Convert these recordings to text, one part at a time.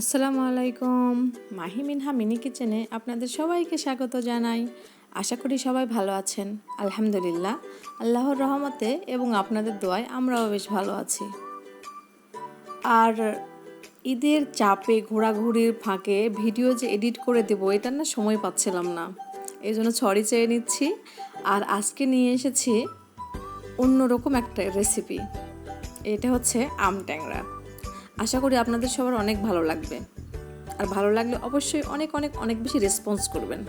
আসসালামু আলাইকুম। মাহি মিনহা মিনি কিচেনে আপনাদের সবাইকে স্বাগত জানাই। আশা করি সবাই ভালো আছেন। আলহামদুলিল্লাহ, আল্লাহর রহমতে এবং আপনাদের দোয়ায় আমরাও বেশ ভালো আছি। আর ঈদের চাপে ঘোরাঘুরির ফাঁকে ভিডিও যে এডিট করে দেবো, এটার না সময় পাচ্ছিলাম না। এই জন্য ছড়ি চেয়ে নিচ্ছি। আর আজকে নিয়ে এসেছি অন্যরকম একটা রেসিপি এটা হচ্ছে আম ট্যাংরা। আশা করি আপনাদের সবার অনেক ভালো লাগবে। আর ভালো লাগলে অবশ্যই অনেক অনেক অনেক বেশি রেসপন্স করবেন।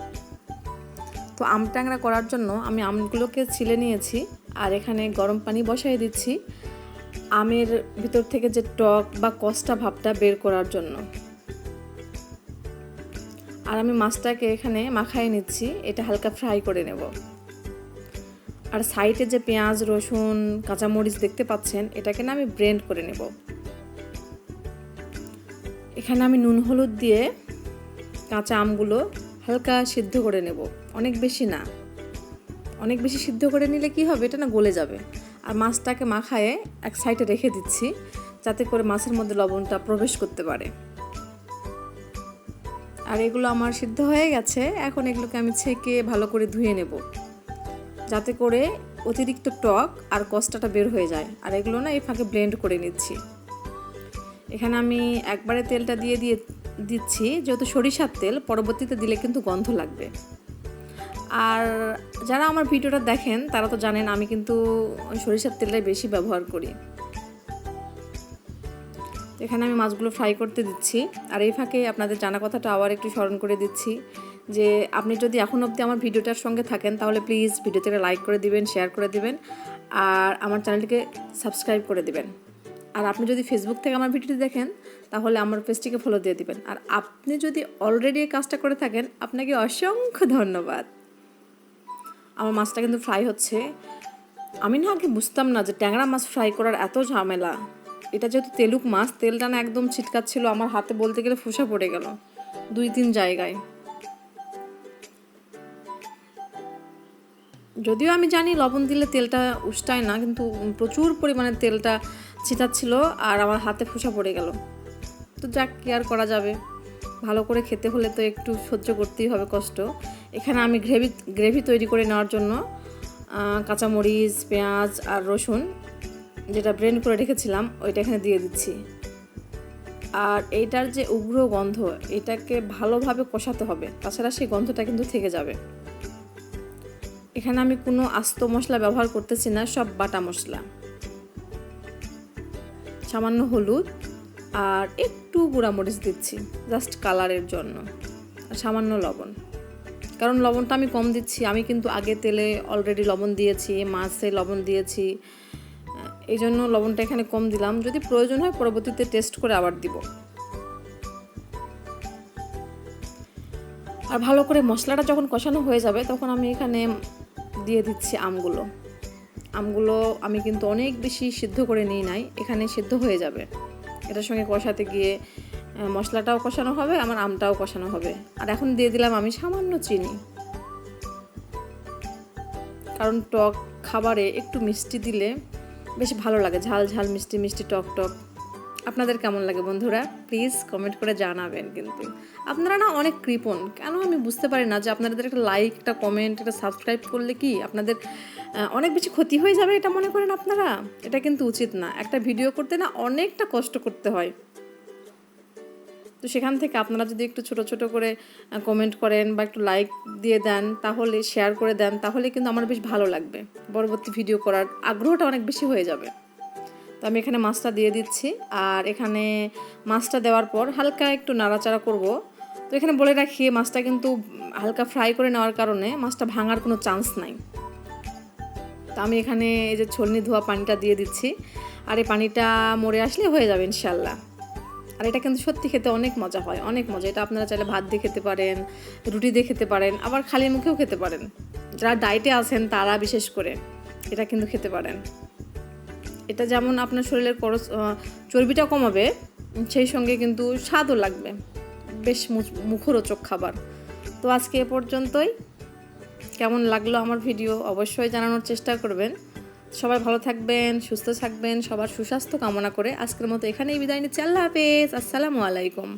তো আম ট্যাংরা করার জন্য আমি আমগুলোকে ছিলে নিয়েছি, আর এখানে গরম পানি বসাই দিচ্ছি আমের ভিতর থেকে যে টক বা কষ্টা ভাবটা বের করার জন্য। আর আমি মাছটাকে এখানে মাখাই নিচ্ছি, এটা হালকা ফ্রাই করে নেব। আর সাইডে যে পেঁয়াজ, রসুন, কাঁচামরিচ দেখতে পাচ্ছেন, এটাকে না আমি ব্রেন্ড করে নেব। এখানে আমি নুন, হলুদ দিয়ে কাঁচা আমগুলো হালকা সিদ্ধ করে নেব। অনেক বেশি না। অনেক বেশি সিদ্ধ করে নিলে কি হবে? এটা না গলে যাবে। আর মাছটাকে মাখায়ে এক সাইডে রেখে দিচ্ছি, যাতে করে মাছের মধ্যে লবণটা প্রবেশ করতে পারে। আর এগুলো আমার সিদ্ধ হয়ে গেছে। এখন এগুলোকে আমি ছেঁকে ভালো করে ধুয়ে নেব, যাতে করে অতিরিক্ত টক আর কষ্টাটা বের হয়ে যায়। আর এগুলো না এই ফাঁকে ব্লেন্ড করে নিচ্ছি। এখানে আমি একবারে তেলটা দিয়ে দিয়ে দিচ্ছি, যেহেতু সরিষার তেল, পরবর্তীতে দিলে কিন্তু গন্ধ লাগবে। আর যারা আমার ভিডিওটা দেখেন, তারা তো জানেন আমি কিন্তু সরিষার তেলটাই বেশি ব্যবহার করি। এখানে আমি মাছগুলো ফ্রাই করতে দিচ্ছি। আর এই ফাঁকে আপনাদের জানা কথাটা আবার একটু স্মরণ করে দিচ্ছি, যে আপনি যদি এখন অবধি আমার ভিডিওটার সঙ্গে থাকেন, তাহলে প্লিজ ভিডিওটাকে লাইক করে দিবেন, শেয়ার করে দিবেন, আর আমার চ্যানেলটিকে সাবস্ক্রাইব করে দিবেন। আর আপনি যদি ফেসবুক থেকে আমার ভিডিওটি দেখেন, তাহলে আমার পেজটিকে ফলো দিয়ে দিবেন। আর আপনি যদি অলরেডি এই কাজটা করে থাকেন, আপনাকে অসংখ্য ধন্যবাদ। আমার মাছটা কিন্তু ফ্রাই হচ্ছে। আমি না আগে বুঝতাম না যে ট্যাংরা মাছ ফ্রাই করার এত ঝামেলা। এটা যেহেতু তেলুক মাছ, তেলটা না একদম ছিটকাচ্ছিল, আমার হাতে বলতে গেলে ফোসা পড়ে গেল। দুই তিন জায়গায়। যদিও আমি জানি লবণ দিলে তেলটা উষ্টায় না, কিন্তু প্রচুর পরিমাণে তেলটা ছিটাচ্ছিল আর আমার হাতে ফোসা পড়ে গেল। তো যাক, কি আর করা যাবে? ভালো করে খেতে হলে তো একটু সহ্য করতেই হবে কষ্ট। এখানে আমি গ্রেভি গ্রেভি তৈরি করে নেওয়ার জন্য কাঁচামরিচ, পেঁয়াজ আর রসুন যেটা ব্রেন করে রেখেছিলাম, ওইটা এখানে দিয়ে দিচ্ছি। আর এইটার যে উগ্র গন্ধ, এটাকে ভালোভাবে কষাতে হবে। তাছাড়া সেই গন্ধটা কিন্তু থেকে যাবে। এখানে আমি কোনো আস্ত মশলা ব্যবহার করতেছি না, সব বাটা মশলা। সামান্য হলুদ আর একটু গুঁড়ামরিচ দিচ্ছি, জাস্ট কালারের জন্য, আর সামান্য লবণ। কারণ লবণটা আমি কম দিচ্ছি, আমি কিন্তু আগে তেলে অলরেডি লবণ দিয়েছি, মাছে লবণ দিয়েছি এই জন্য লবণটা এখানে কম দিলাম। যদি প্রয়োজন হয় পরবর্তীতে টেস্ট করে আবার দিব। আর ভালো করে মশলাটা যখন কষানো হয়ে যাবে, তখন আমি এখানে দিয়ে দিচ্ছি আমগুলো। আমগুলো আমি কিন্তু অনেক বেশি সিদ্ধ করে নিই নাই, এখানে সিদ্ধ হয়ে যাবে। এটার সঙ্গে কষাতে গিয়ে মশলাটাও কষানো হবে, আমার আমটাও কষানো হবে। আর এখন দিয়ে দিলাম আমি সামান্য চিনি। কারণ টক খাবারে একটু মিষ্টি দিলে বেশ ভালো লাগে, ঝাল ঝাল মিষ্টি মিষ্টি টক টক। আপনাদের কেমন লাগে বন্ধুরা? প্লিজ কমেন্ট করে জানাবেন কিন্তু। আপনারা না অনেক কৃপণ। কেন আমি বুঝতে পারি না যে আপনাদের একটা লাইক একটা কমেন্ট একটা সাবস্ক্রাইব করলে কি আপনাদের অনেক বেশি ক্ষতি হয়ে যাবে এটা মনে করেন আপনারা? এটা কিন্তু উচিত না। একটা ভিডিও করতে না অনেকটা কষ্ট করতে হয়। তো সেখান থেকে আপনারা যদি একটু ছোট ছোট করে কমেন্ট করেন বা একটু লাইক দিয়ে দেন, তাহলে শেয়ার করে দেন, তাহলে কিন্তু আমার বেশ ভালো লাগবে। পরবর্তী ভিডিও করার আগ্রহটা অনেক বেশি হয়ে যাবে। আমি এখানে মাছটা দিয়ে দিচ্ছি। আর এখানে মাছটা দেওয়ার পর হালকা একটু নাড়াচাড়া করব। তো এখানে বলে রাখি, মাছটা কিন্তু হালকা ফ্রাই করে নেওয়ার কারণে মাছটা ভাঙার কোনো চান্স নাই। তো আমি এখানে এই যে ছলনি ধোয়া পানিটা দিয়ে দিচ্ছি। আর এই পানিটা মরে আসলে হয়ে যাবে ইনশাল্লাহ আর এটা কিন্তু সত্যি খেতে অনেক মজা হয়, অনেক মজা। এটা আপনারা চাইলে ভাত দিয়ে খেতে পারেন, রুটি দিয়ে খেতে পারেন, আবার খালি মুখেও খেতে পারেন। যারা ডায়েটে আছেন তারা বিশেষ করে এটা কিন্তু খেতে পারেন। এটা যেমন আপনার শরীরের খরচ চর্বিটা কমাবে, সেই সঙ্গে কিন্তু স্বাদও লাগবে। বেশ মুখরোচক খাবার। তো আজকে এ পর্যন্তই। কেমন লাগল আমার ভিডিও অবশ্যই জানানোর চেষ্টা করবেন। সবাই ভালো থাকবেন, সুস্থ থাকবেন, সবার সুস্বাস্থ্য কামনা করে আজকের মতো এখানেই বিদায় নিচ্ছি। আল্লাহ হাফেজ। আসসালামু আলাইকুম।